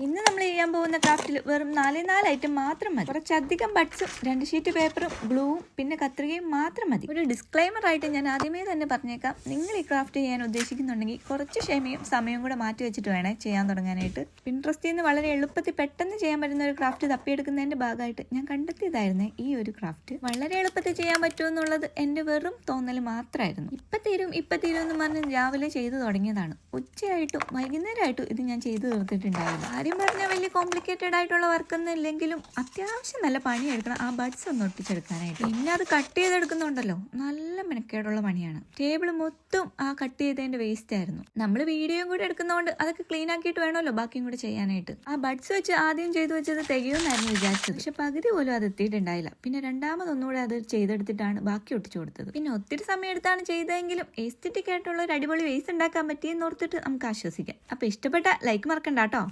ഇന്ന് നമ്മൾ ചെയ്യാൻ പോകുന്ന ക്രാഫ്റ്റിൽ വെറും നാലേ നാല് ഐറ്റം മാത്രം മതി. കുറച്ചധികം ബഡ്സും രണ്ട് ഷീറ്റ് പേപ്പറും ഗ്ലൂവും പിന്നെ കത്രികയും മാത്രം മതി. ഒരു ഡിസ്ക്ലൈമർ ആയിട്ട് ഞാൻ ആദ്യമേ തന്നെ പറഞ്ഞേക്കാം. നിങ്ങൾ ഈ ക്രാഫ്റ്റ് ചെയ്യാൻ ഉദ്ദേശിക്കുന്നുണ്ടെങ്കിൽ കുറച്ച് ക്ഷമയും സമയവും കൂടെ മാറ്റി വെച്ചിട്ട് വേണേ ചെയ്യാൻ തുടങ്ങാനായിട്ട്. പിൻട്രസ്റ്റിൽ നിന്ന് വളരെ എളുപ്പത്തിൽ പെട്ടെന്ന് ചെയ്യാൻ പറ്റുന്ന ഒരു ക്രാഫ്റ്റ് തപ്പിയെടുക്കുന്നതിന്റെ ഭാഗമായിട്ട് ഞാൻ കണ്ടെത്തിയതായിരുന്നു ഈ ഒരു ക്രാഫ്റ്റ് വളരെ എളുപ്പത്തിൽ ചെയ്യാൻ പറ്റുമെന്നുള്ളത് എന്റെ വെറും തോന്നൽ മാത്രമായിരുന്നു. ഇപ്പം തീരും ഇപ്പം തീരും എന്ന് പറഞ്ഞ് രാവിലെ ചെയ്തു തുടങ്ങിയതാണ്. ഉച്ചയായിട്ടും വൈകുന്നേരമായിട്ടും ഇത് ഞാൻ ചെയ്തു തീർത്തിട്ടുണ്ടായിരുന്നു. ആരും പറഞ്ഞ വലിയ കോംപ്ലിക്കേറ്റഡ് ആയിട്ടുള്ള വർക്കൊന്നും ഇല്ലെങ്കിലും അത്യാവശ്യം നല്ല പണിയെടുക്കണം. ആ ബഡ്സ് ഒന്ന് ഒട്ടിച്ചെടുക്കാനായിട്ട്. പിന്നെ അത് കട്ട് ചെയ്തെടുക്കുന്നുണ്ടല്ലോ. നല്ല മെനക്കേടുള്ള പണിയാണ്. ടേബിൾ മൊത്തം ആ കട്ട് ചെയ്തതിന്റെ വേസ്റ്റ് ആയിരുന്നു. നമ്മൾ വീഡിയോയും കൂടെ എടുക്കുന്നതുകൊണ്ട് അതൊക്കെ ക്ലീൻ ആക്കിയിട്ട് വേണമല്ലോ ബാക്കിയും കൂടെ ചെയ്യാനായിട്ട്. ആ ബഡ്സ് വെച്ച് ആദ്യം ചെയ്തു വെച്ചത് തികയുമെന്നായിരുന്നു വിചാരിച്ചത്. പക്ഷെ പകുതി പോലും അത് എത്തിയിട്ടുണ്ടായില്ല. പിന്നെ രണ്ടാമതൊന്നുകൂടെ അത് ചെയ്തെടുത്തിട്ടാണ് ബാക്കി ഒട്ടിച്ചു കൊടുത്തത്. പിന്നെ ഒത്തിരി സമയം എടുത്താണ് ചെയ്തതെങ്കിലും എസ്തെറ്റിക് ആയിട്ടുള്ള ഒരു അടിപൊളി വേസ്റ്റ് ഉണ്ടാക്കാൻ പറ്റിയെന്ന് ഓർത്തിട്ട് നമുക്ക് ആശ്വസിക്കാം. അപ്പൊ ഇഷ്ടപ്പെട്ട ലൈക്ക് മറക്കണ്ട കേട്ടോ.